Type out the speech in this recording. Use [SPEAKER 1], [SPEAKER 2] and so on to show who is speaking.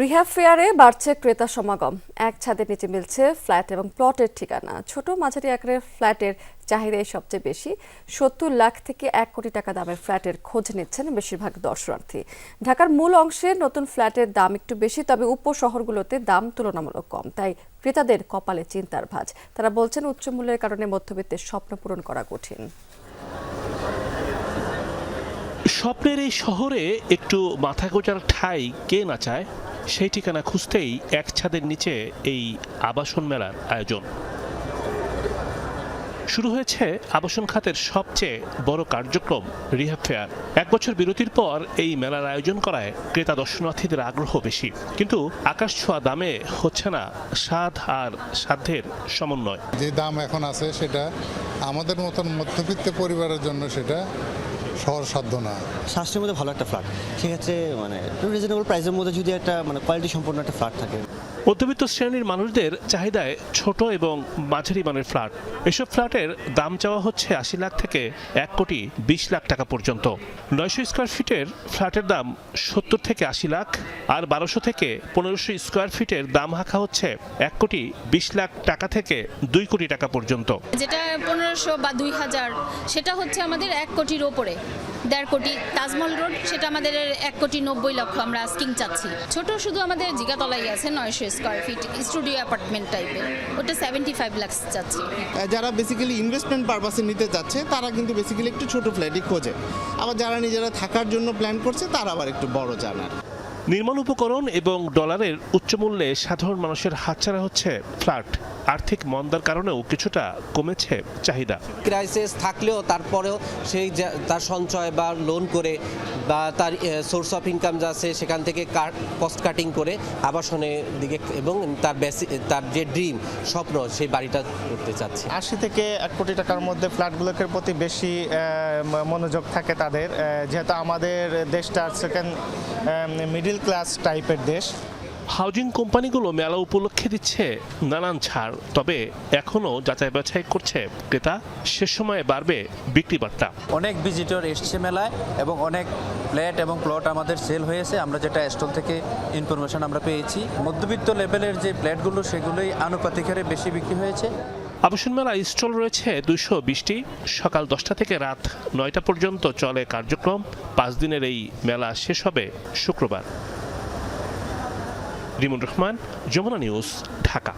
[SPEAKER 1] Rehab ফেয়ারে বাড়ছে ক্রেতা সমাগম। এক ছাদের নিচে মিলছে ফ্ল্যাট এবং প্লটের ঠিকানা। ছোট মাঝারি আকারের ফ্ল্যাটের চাহিদাই সবচেয়ে বেশি। সত্তর লাখ থেকে এক কোটি টাকা দামের ফ্ল্যাটের খোঁজ নিচ্ছেন বেশিরভাগ দর্শনার্থী। ঢাকার মূল অংশে নতুন ফ্ল্যাটের দাম একটু বেশি, তবে উপশহরগুলোতে দাম তুলনামূলক কম। তাই ক্রেতাদের কপালে চিন্তার ভাঁজ। তারা বলছেন, উচ্চ মূল্যের কারণে মধ্যবিত্তের স্বপ্ন পূরণ করা কঠিন।
[SPEAKER 2] স্বপ্নের এই শহরে একটু মাথা গোজার ঠাই কে না চায়? সেই ঠিকানা খুঁজতেই এক ছাদের নিচে এই আবাসন মেলার আয়োজন। শুরু হয়েছে আবাসন খাতের সবচেয়ে বড় কার্যক্রম রিহাব ফেয়ার। এক বছর বিরতির পর এই মেলার আয়োজন করায় ক্রেতা দর্শনার্থীদের আগ্রহ বেশি। কিন্তু আকাশ ছোঁয়া দামে হচ্ছে না স্বাদ আর সাধ্যের সমন্বয়।
[SPEAKER 3] যে দাম এখন আছে সেটা আমাদের মতন মধ্যবিত্ত পরিবারের জন্য সেটা সহজসাধ্য না।
[SPEAKER 4] সাশ্রয়ের মধ্যে ভালো একটা ফ্ল্যাট সেক্ষেত্রে মানে রিজনেবল প্রাইসের মধ্যে যদি একটা মানে কোয়ালিটি সম্পন্ন একটা ফ্ল্যাট থাকে।
[SPEAKER 2] মধ্যবিত্ত শ্রেণির মানুষদের চাহিদায় ছোট এবং মাঝারি মানের ফ্ল্যাট এসব ফ্ল্যাটের দাম চাওয়া হচ্ছে আশি লাখ থেকে এক কোটি বিশ লাখ টাকা পর্যন্ত। নয়শো স্কোয়ার ফিটের ফ্ল্যাটের দাম সত্তর থেকে আশি লাখ আর বারোশো থেকে পনেরোশো স্কোয়ার ফিটের দাম হাঁকা হচ্ছে এক কোটি বিশ লাখ টাকা থেকে দুই কোটি টাকা পর্যন্ত।
[SPEAKER 5] যেটা পনেরোশো বা দুই হাজার সেটা হচ্ছে আমাদের এক কোটির ওপরে। দেড় কোটি তাজমহল রোড, সেটা আমাদের এক কোটি নব্বই লক্ষ আমরা আস্কিং চাচ্ছি। ছোট শুধু আমাদের জিগাতলাই আছে নয়শো স্কোয়ার ফিট স্টুডিও অ্যাপার্টমেন্ট টাইপের ওটা সেভেন্টি ফাইভ লাক্স চাচ্ছি
[SPEAKER 6] যারা বেসিক্যালি ইনভেস্টমেন্ট পারপাসে নিতে চাচ্ছে, তারা কিন্তু বেসিক্যালি একটু ছোট ফ্ল্যাটই খোঁজে। আবার যারা নিজেরা থাকার জন্য প্ল্যান করছে, তারা আবার একটু বড় জানার।
[SPEAKER 2] নির্মাণ উপকরণ এবং ডলারের উচ্চমূল্যে সাধারণ মানুষের হাতছাড়া হচ্ছে ফ্ল্যাট আর্থিক মন্দার কারণেও কিছুটা কমেছে চাহিদা।
[SPEAKER 7] ক্রাইসিস থাকলেও তারপরেও সেই তার সঞ্চয় বা লোন করে বা তার সোর্স অফ ইনকাম যা আছে সেখান থেকে কস্ট কাটিং করে আবাসনের দিকে এবং তার বেসি তার যে ড্রিম স্বপ্ন সেই বাড়িটা করতে চাচ্ছে।
[SPEAKER 8] আশি থেকে এক কোটি টাকার মধ্যে ফ্ল্যাটগুলোর প্রতি বেশি মনোযোগ থাকে তাদের যেহেতু আমাদের দেশটা সেকেন্ড মিডল ক্লাস টাইপের দেশ।
[SPEAKER 2] হাউজিং কোম্পানিগুলো মেলা উপলক্ষে দিচ্ছে নানান ছাড় তবে এখনও যাচাই বাছাই করছে ক্রেতা। সে সময়ে বাড়বে বিক্রি বার্তা।
[SPEAKER 9] অনেক ভিজিটর এসছে মেলায় এবং অনেক ফ্ল্যাট এবং প্লট আমাদের সেল হয়েছে। আমরা যেটা স্টল থেকে ইনফরমেশন আমরা পেয়েছি। মধ্যবিত্ত লেভেলের যে ফ্ল্যাটগুলো সেগুলোই আনুপাতিক হারে বেশি বিক্রি হয়েছে।
[SPEAKER 2] আবাসন মেলা স্টল রয়েছে দুশো বিশটি। সকাল দশটা থেকে রাত নয়টা পর্যন্ত চলে কার্যক্রম। পাঁচ দিনের এই মেলা শেষ হবে শুক্রবার। রিমুন রহমান, যমুনা নিউজ, ঢাকা।